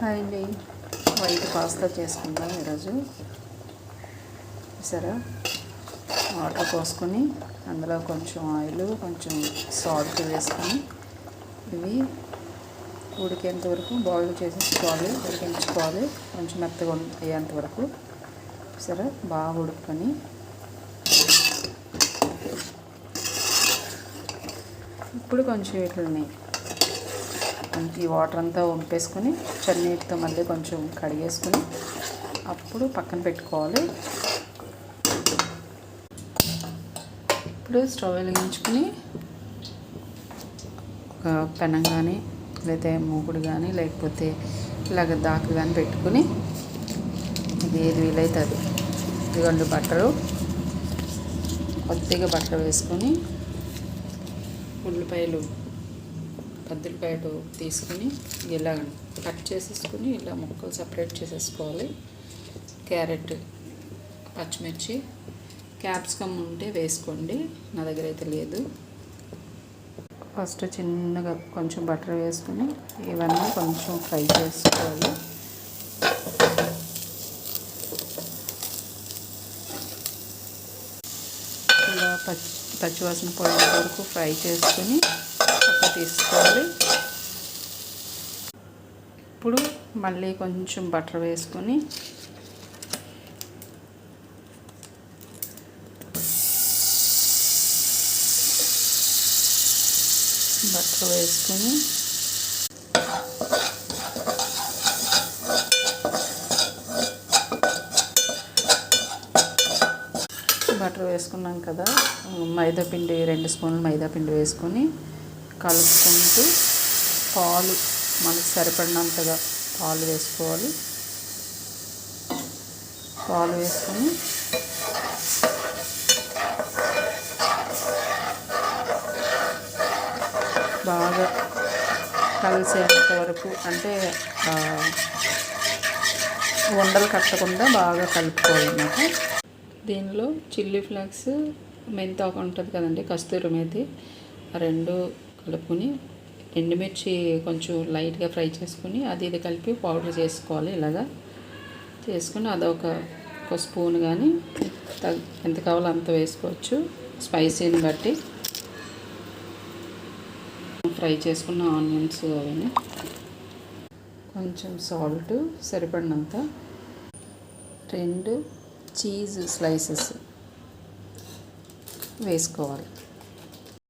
Hi అండి. White pasta చేసుకుందాం ఈరోజు. సరే వాటర్ పోసుకొని అందులో కొంచెం ఆయిల్ కొంచెం సాల్ట్ వేసుకొని ఇవి ఉడికేంత వరకు బాయిల్ చేసేసుకోవాలి ఉడికించుకోవాలి. కొంచెం మెత్తగా అయ్యేంత వరకు. సరే బాగా ఉడుకొని ఇప్పుడు కొంచెం వీటిని ఈ వాటర్ అంతా వంపేసుకొని చన్నీటితో మళ్ళీ కొంచెం కడిగేసుకొని అప్పుడు పక్కన పెట్టుకోవాలి. ఇప్పుడు స్టవ్ వెలిగించుకుని ఒక పెనం కానీ లేకపోతే మూకుడు కానీ లేకపోతే ఇలాగ దాకా కానీ పెట్టుకుని ఇది ఏది వీలైతే అది. ఇదిగోండి బట్టరు కొద్దిగా బట్టర్ వేసుకొని ఉల్లిపాయలు పద్దులపాయలు తీసుకుని ఇలా కట్ చేసేసుకుని ఇలా ముక్కలు సపరేట్ చేసేసుకోవాలి. క్యారెట్ పచ్చిమిర్చి క్యాప్సికమ్ ఉంటే వేసుకోండి. నా దగ్గర అయితే లేదు. ఫస్ట్ చిన్నగా కొంచెం బటర్ వేసుకుని ఇవన్నీ కొంచెం ఫ్రై చేసుకోవాలి. ఇలా పచ్చి పచ్చివాసన పోయేంత వరకు ఫ్రై చేసుకుని పక్క తీసుకోవాలి ఇప్పుడు మళ్ళీ కొంచెం బటర్ వేసుకొని బటర్ వేసుకొని బటర్ వేసుకున్నాం కదా. మైదా పిండి రెండు స్పూన్లు మైదా పిండి వేసుకొని కలుపుకుంటూ పాలు మనకు సరిపడినంతగా పాలు వేసుకోవాలి. పాలు వేసుకొని బాగా కలిసేంత వరకు అంటే ఉండలు కట్టకుండా బాగా కలుపుకోవాలన్నమాట. దీనిలో చిల్లీ ఫ్లేక్స్ మెంతాకు ఉంటుంది కదండి కస్తూరి మేతి. రెండు కలుపుకొని ఎండుమిర్చి కొంచెం లైట్గా ఫ్రై చేసుకుని అది ఇది కలిపి పౌడర్ చేసుకోవాలి ఇలాగా. చేసుకుని అదొక ఒక స్పూన్ కానీ ఎంత కావాలో అంత వేసుకోవచ్చు. స్పైసీని బట్టి. ఫ్రై చేసుకున్న ఆనియన్స్ అవన్నీ. కొంచెం సాల్ట్ సరిపడినంత. రెండు చీజ్ స్లైసెస్ వేసుకోవాలి.